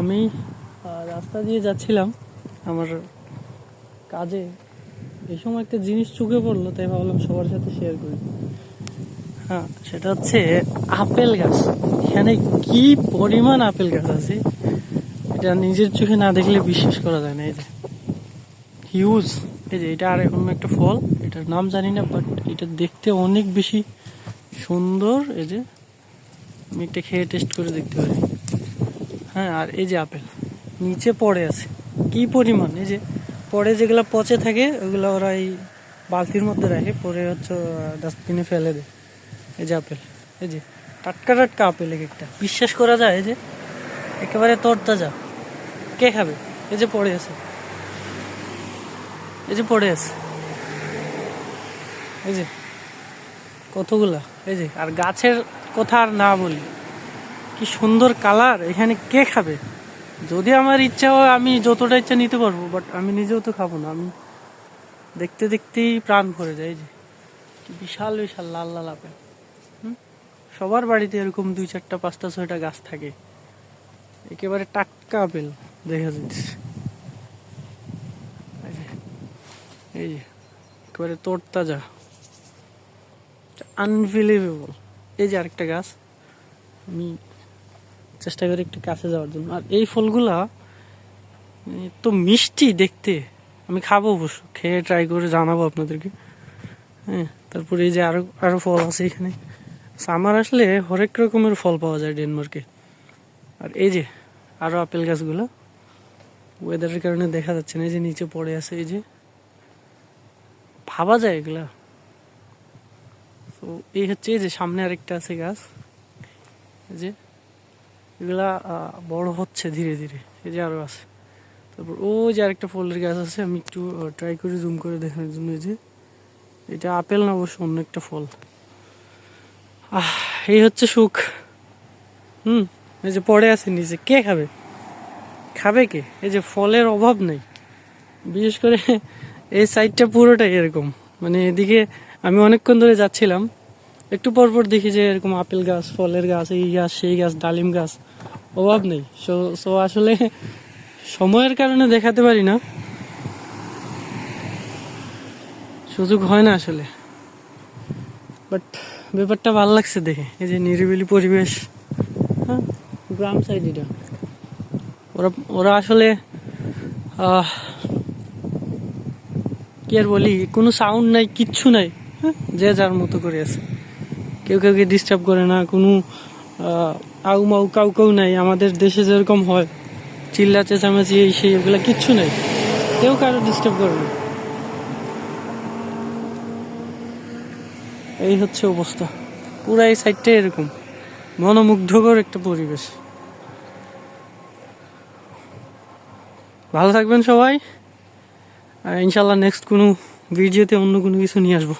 আমি রাস্তা দিয়ে যাচ্ছিলাম আমার কাজে। এই সময় একটা জিনিস চোখে পড়ল, তাই ভাবলাম সবার সাথে শেয়ার করি। হ্যাঁ সেটা হচ্ছে আপেল গাছ। এখানে কি পরিমাণ আপেল গাছ আছে, এটা নিজের চোখে না দেখলে বিশ্বাস করা যায় না। এই যে হিউজ এই যে, এটা আর অন্য একটা ফল, এটার নাম জানি না বাট এটা দেখতে অনেক বেশি সুন্দর। এই যে, আমি একটা খেয়ে টেস্ট করে দেখতে পারি। হ্যাঁ আর এই যে আপেল। নিচে পড়ে আছে। কি পরিমাণ? এই যে পরে যেগুলো পচে থাকে, ওগুলো ওরা এই বালতির মধ্যে রাখে, পরে হচ্ছে ডাস্টবিনে ফেলে দেয়। এই যে আপেল। এই যে টাটকা টাটকা আপেল এক একটা। বিশ্বাস করা যায় এই যে? একেবারে তরতাজা। কে খাবে? এই যে পড়ে আছে। এই যে পড়ে আছে। এই যে কতগুলা? এই যে, আর গাছের কথা আর না বলি। কি সুন্দর কালার, এখানে কে খাবে? যদি আমার ইচ্ছা হয়, আমি যতটা ইচ্ছা নিতে পারব বাট আমি নিজেও তো খাব না। আমি দেখতে দেখতেই প্রাণ ভরে যায় যে। বিশাল বিশাল লাল লাল আপেল? সবার বাড়িতে এরকম দুই চারটা, পাঁচটা, ছয়টা গাছ থাকে। একেবারে টাটকা আপেল, দেখা যাচ্ছে। এই যে একেবারে তোরতাজা। আনবিলিভেবল এই যে আরেকটা গাছ, আমি চেষ্টা করি একটু কাছে যাওয়ার জন্য। আর এই ফলগুলা তো মিষ্টি দেখতে। আমি খাব অবশ্য, খেয়ে ট্রাই করে জানাব আপনাদেরকে। হ্যাঁ তারপরে এই যে আরও আরও ফল আছে এখানে। সামার আসলে হরেক রকমের ফল পাওয়া যায় ডেনমার্কে। আর এই যে, আরও আপেল গাছগুলো। ওয়েদারের কারণে দেখা যাচ্ছে না, এই যে নিচে পড়ে আছে, এই যে। ভাবা যায় এগুলা। তো এই হচ্ছে, এই যে সামনে আরেকটা আছে গাছ। এই যে এগুলা বড় হচ্ছে ধীরে ধীরে, এই যে আরও আছে। তারপর ও যে আরেকটা ফলের গাছ আছে, আমি একটু ট্রাই করে জুম করে দেখানোর জন্য যে, এটা আপেল না অবশ্য অন্য একটা ফল। আহ, এই হচ্ছে সুখ। হুম, এই যে পড়ে আছে নিচে, কে খাবে? খাবে কে? এই যে ফলের অভাব নেই। বিশেষ করে এই সাইডটা পুরোটাই এরকম। মানে এদিকে আমি অনেকক্ষণ ধরে যাচ্ছিলাম, একটু পর পর দেখি যে এরকম আপেল গাছ, ফলের গাছ, এই গাছ, সেই গাছ, ডালিম গাছ। অভাব নেই। সো আসলে সময়ের কারণে দেখাতে পারি না। সুযোগ হয় না আসলে। বাট ব্যাপারটা ভালো লাগছে দেখে। এই যে নিরিবিলি পরিবেশ হ্যাঁ গ্রাম সাইড এটা। ওরা ওরা আসলে কি আর বলি, কোনো সাউন্ড নাই, কিচ্ছু নাই হ্যাঁ যে যার মতো করে আছে। কেউ কাউকে ডিস্টার্ব করে না, কোনো আহ, আউ মাউ কাউ কাউ নাই। আমাদের দেশে যেরকম হয় চিল্লা চেঁচামেচি এই সেই ওগুলা কিচ্ছু নেই। কেউ কারও ডিস্টার্ব করবে এই হচ্ছে অবস্থা। পুরা এই সাইডটাই এরকম। মনোমুগ্ধকর একটা পরিবেশ। ভালো থাকবেন সবাই। আর ইনশাল্লাহ নেক্সট কোনো ভিডিওতে অন্য কোনো কিছু নিয়ে আসব।